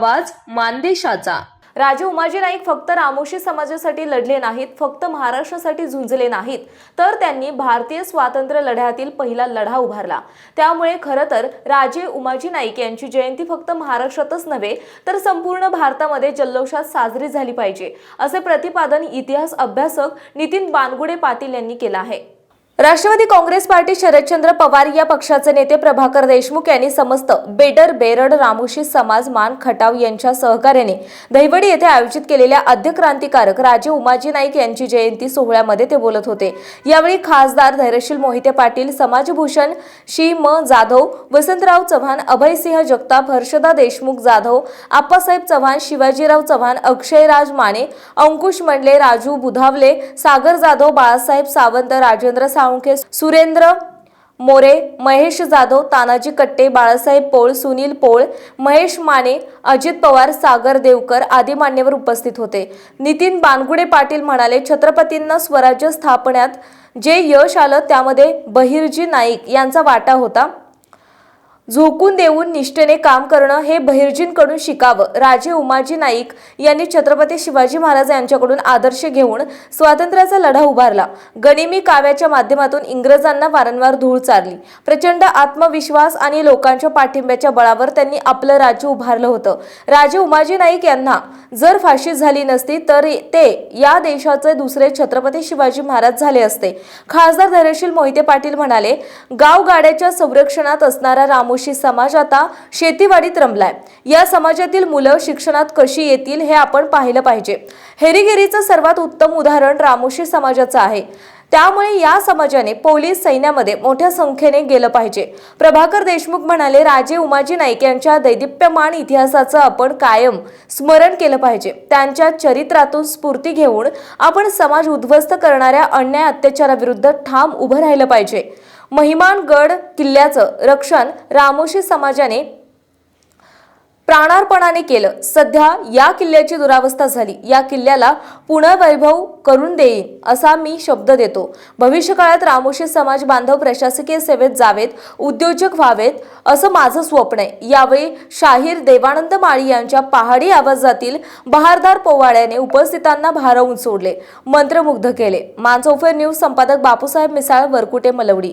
आवाज मानदेशाचा. राजे उमाजी नाईक फक्त रामोशी समाजासाठी लढले नाहीत फक्त महाराष्ट्रासाठी झुंजले नाहीत. तर त्यांनी भारतीय स्वातंत्र्य लढ्यातील पहिला लढा उभारला. त्यामुळे खरं तर राजे उमाजी नाईक यांची जयंती फक्त महाराष्ट्रातच नव्हे तर संपूर्ण भारतामध्ये जल्लोषात साजरी झाली पाहिजे असे प्रतिपादन इतिहास अभ्यासक नितीन बानगुडे पाटील यांनी केलं आहे. राष्ट्रवादी काँग्रेस पार्टी शरदचंद्र पवार या पक्षाचे नेते प्रभाकर देशमुख यांनी समस्त बेडर बेरड रामोशी समाज मान खटाव यांच्या सहकार्याने दहिवडी येथे आयोजित केलेल्या आद्य क्रांतिकारक राजे उमाजी नाईक यांची जयंती सोहळ्यामध्ये ते बोलत होते. यावेळी खासदार धैर्यशील मोहिते पाटील समाजभूषण शी म. जाधव वसंतराव चव्हाण अभयसिंह जगताप हर्षदा देशमुख जाधव आप्पासाहेब चव्हाण शिवाजीराव चव्हाण अक्षयराज माने अंकुश मंडले राजू बुधावले सागर जाधव बाळासाहेब सावंत राजेंद्र सावंत साळुंखे सुरेंद्र मोरे महेश जाधव तानाजी कट्टे बाळासाहेब पोळ सुनील पोळ महेश माने अजित पवार सागर देवकर आदी मान्यवर उपस्थित होते. नितीन बानगुडे पाटील म्हणाले छत्रपतींना स्वराज्य स्थापण्यात जे यश आलं त्यामध्ये बहिर्जी नाईक यांचा वाटा होता. झोकून देऊन निष्ठेने काम करणं हे बहिर्जींकडून शिकावं. राजे उमाजी नाईक यांनी छत्रपती शिवाजी महाराज यांच्याकडून आदर्श घेऊन स्वातंत्र्याचा लढा उभारला. गनिमी काव्याच्या माध्यमातून इंग्रजांना वारंवार धूळ चारली. प्रचंड आत्मविश्वास आणि लोकांच्या पाठिंब्याच्या बळावर त्यांनी आपलं राज्य उभारलं होतं. राजे उमाजी नाईक यांना जर फाशी झाली नसती तर ते या देशाचे दुसरे छत्रपती शिवाजी महाराज झाले असते. खासदार धैर्यशील मोहिते पाटील म्हणाले गावगाड्याच्या संरक्षणात असणारा रामोशी समाज आता शेतीवाडीत रमलाय. या समाजातील मुलं शिक्षणात कशी येतील हे आपण पाहिलं पाहिजे. हेरीगिरीचं सर्वात उत्तम उदाहरण रामोशी समाजाचं आहे. त्यामुळे या समाजाने पोलीस सैन्यामध्ये मोठ्या संख्येने गेलं पाहिजे. प्रभाकर देशमुख म्हणाले राजे उमाजी नाईक यांच्या दैदिप्यमान इतिहासाचं आपण कायम स्मरण केलं पाहिजे. त्यांच्या चरित्रातून स्फूर्ती घेऊन आपण समाज उद्ध्वस्त करणाऱ्या अन्याय अत्याचाराविरुद्ध ठाम उभं राहिलं पाहिजे. महिमानगड किल्ल्याचं रक्षण रामोशी समाजाने प्राणार्पणाने केलं. सध्या या किल्ल्याची दुरावस्था झाली. या किल्ल्याला पुनर्वैभव करून देईन असा मी शब्द देतो. भविष्यकाळात रामोशी समाज बांधव प्रशासकीय सेवेत जावेत उद्योजक व्हावेत असं माझं स्वप्न आहे. यावेळी शाहीर देवानंद माळी यांच्या पहाडी आवाजातील बहारदार पोवाड्याने उपस्थितांना भारावून सोडले. मंत्रमुग्ध केले. मानसोफर न्यूज संपादक बापूसाहेब मिसाळ वरकुटे मलवडी.